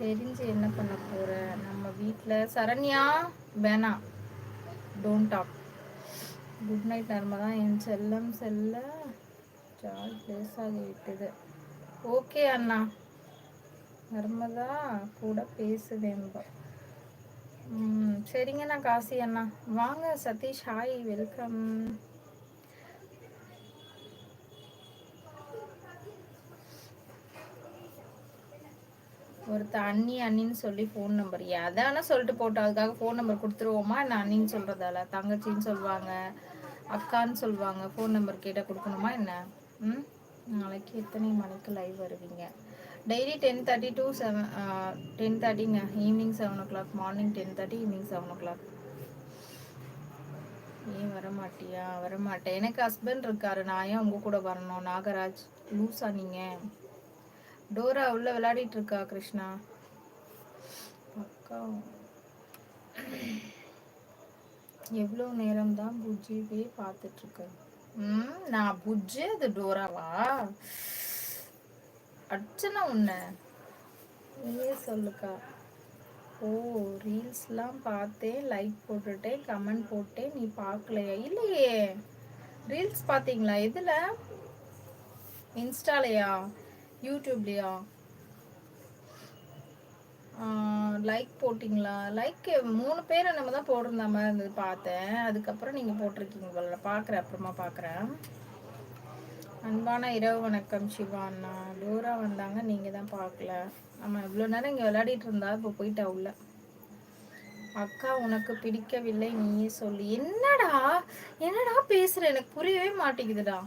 தெரிஞ்சு என்ன பண்ண போற? நம்ம வீட்டில் சரண்யா வேணா don't talk good night Narmada. என் செல்லம் செல்ல ஜால் பிளேஸ் ஆகி விட்டது. ஓகே அண்ணா. நர்மதா கூட பேசுவேன்பா சரிங்கண்ணா சரிங்க நான் காசி அண்ணா. வாங்க சதீஷ் ஹாய் வெல்கம் ஒருத்த அண்ணி அண்ணின்னு சொல்லி ஃபோன் நம்பர் எதானா சொல்லிட்டு போட்டோம். அதுக்காக ஃபோன் நம்பர் கொடுத்துருவோமா? நான் அண்ணின்னு சொல்கிறதால தங்கச்சின்னு சொல்லுவாங்க. அக்கான்னு சொல்லுவாங்க. ஃபோன் நம்பர் கேட்டால் கொடுக்கணுமா என்ன? ம்? நாளைக்கு எத்தனை மணிக்கு லைவ் வருவீங்க? Daily ten thirty to seven ten தேர்ட்டிங்க evening seven o'clock morning ten thirty evening seven o'clock ஏன் வரமாட்டியா? வரமாட்டேன். எனக்கு ஹஸ்பண்ட் இருக்காரு. நான் ஏன் உங்க கூட வரணும்? நாகராஜ் லூஸா நீங்கள் டோரா உள்ள விளையாடிட்டு இருக்கா கிருஷ்ணா? அக்கா. எவ்வளோ நேரம் தான் புஜ்ஜிவே பார்த்துட்டு இருக்க ம் நான் புஜ்ஜி அது டோராவா? அர்ச்சனா உன்ன. நீயே சொல்லுக்கா. ஓ ரீல்ஸ்லாம் பார்த்தேன் லைக் போட்டுட்டேன் கமெண்ட் போட்டேன் நீ பார்க்கலையா? இல்லையே. ரீல்ஸ் பார்த்தீங்களா? எதில்? இன்ஸ்டாலையா? யூடியூப்லையா? லைக் போட்டிங்களா? லைக் மூணு பேர் நம்ம தான் போட்டிருந்த மாதிரி இருந்தது பார்த்தேன். அதுக்கப்புறம் நீங்கள் போட்டிருக்கீங்க போல. பார்க்குறேன் அப்புறமா பார்க்குறேன். அன்பான இரவு வணக்கம் சிவா அண்ணா. டோரா வந்தாங்க நீங்கள் தான் பார்க்கல. ஆமாம் இவ்வளோ நேரம் இங்கே விளையாடிட்டு இருந்தா இப்போ போயிட்டா உள்ள. அக்கா உனக்கு பிடிக்கவில்லை நீயே சொல்லு. என்னடா? என்னடா பேசுகிற எனக்கு புரியவே மாட்டேங்குதுடா.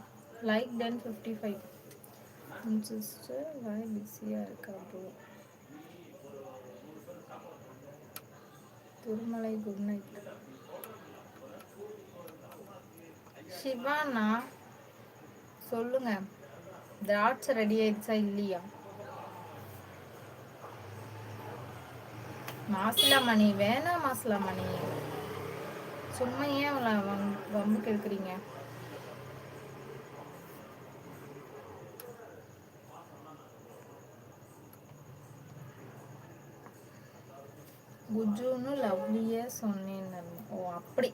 Like ten fifty five sister வேலை பிஸியாக இருக்கா ப்ரோ திருமலை குட் நைட் சிவானா சொல்லுங்க. திராட்சை ரெடி ஆயிடுச்சா இல்லையா? மாசிலாமணி வேணாம் மாசிலாமணி. சும்மா ஏன் அவளை வம்புக்கு எடுக்கிறீங்க? குஜுன்னு லவ்லியா சொன்னேன் ஓ அப்படி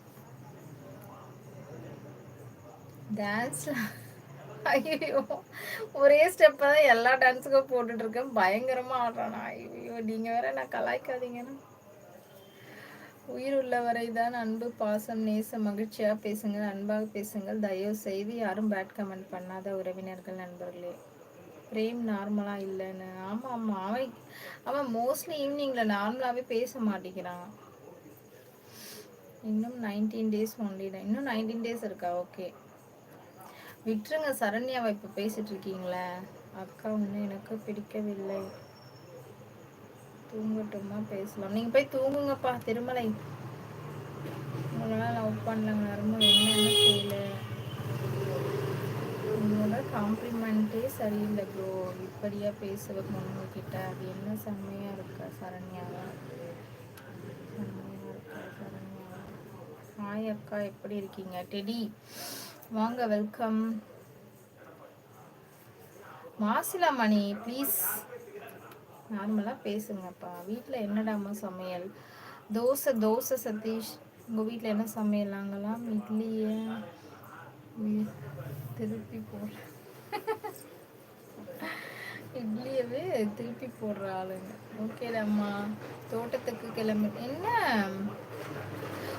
டான்ஸ்ல ஐயோ ஒரே ஸ்டெப்பை தான் எல்லா டான்ஸுக்கும் போட்டுட்டு இருக்கேன். பயங்கரமா ஆடுறானா. ஐயோ நீங்க வேற நான் கலாய்க்காதீங்கன்னு. உயிர் உள்ளவரை தான் அன்பு பாசம் நேச மகிழ்ச்சியா பேசுங்கள் அன்பாக பேசுங்கள். தயவு செய்து யாரும் பேட் கமெண்ட் பண்ணாத உறவினர்கள் நண்பர்களே. பிரேம் நார்மலாக இல்லைன்னு. ஆமாம் ஆமாம் அவன் அவன் மோஸ்ட்லி ஈவினிங்கில் நார்மலாகவே பேச மாட்டேங்கிறான். இன்னும் நைன்டீன் டேஸ் ஒன்லி இன்னும் நைன்டீன் டேஸ் இருக்கா? ஓகே விட்டுருங்க சரண்யாவை இப்போ பேசிகிட்டு இருக்கீங்களே. அக்கா ஒன்று எனக்கு பிடிக்கவில்லை. தூங்கட்டுமா? பேசலாம். நீங்கள் போய் தூங்குங்கப்பா திருமலை. உங்களால் லவ் பண்ணலங்க நறுமலை என்னன்னு தெரியல காம்ப்ளிமெண்ட்டே சரியில்லை ப்ரோ இப்படியா பேசுவ கிட்ட. அது என்ன செம்மையாக இருக்கா சரண்யாவா? செம்மையாக இருக்கா சரண்யாவா? ஹாய் அக்கா எப்படி இருக்கீங்க? டெடி வாங்க வெல்கம் மாசிலா மணி ப்ளீஸ் நார்மலாக பேசுங்கப்பா. வீட்டில் என்னடாமா சமையல்? தோசை தோசை சதீஷ். உங்கள் வீட்டில் என்ன சமையலாங்களாம் இட்லியை திருப்பி போடுற இட்லியவே திருப்பி போடுற ஆளுங்க. ஓகேலம்மா தோட்டத்துக்கு கிளம்பு. என்ன?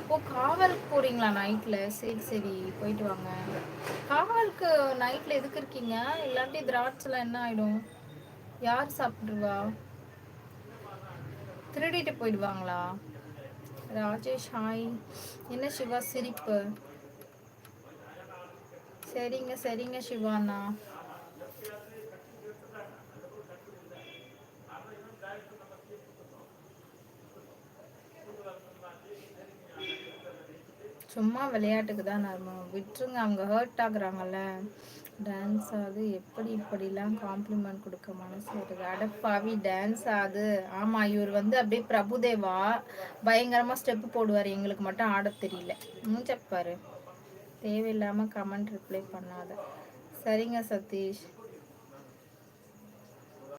ஓ காவலுக்கு போறீங்களா நைட்ல சரி சரி போயிட்டு வாங்க. காவலுக்கு நைட்ல எதுக்கு இருக்கீங்க? இல்லாட்டி திராட்சைலாம் என்ன ஆயிடும்? யார் சாப்பிடுவா திருடிட்டு போயிடுவாங்களா? ராஜேஷ் ஹாய் என்ன சிவா சிரிப்பு? சரிங்க சரிங்க சிவாண்ணா. சும்மா விளையாட்டுக்கு தான் நம்ம விட்டுருங்க அவங்க ஹர்ட் ஆகுறாங்கல்ல. டான்ஸ் ஆகுது எப்படி இப்படிலாம் காம்ப்ளிமெண்ட் கொடுக்க மனசு வருது. அடப்பாவி டான்ஸ் ஆகுது ஆமாம் இவர் வந்து அப்படியே பிரபுதேவா? பயங்கரமாக ஸ்டெப்பு போடுவார். எங்களுக்கு மட்டும் ஆட தெரியல. மூஞ்சப்பாரு தேவையில்லாமல் கமெண்ட் ரிப்ளை பண்ணாத. சரிங்க சதீஷ்.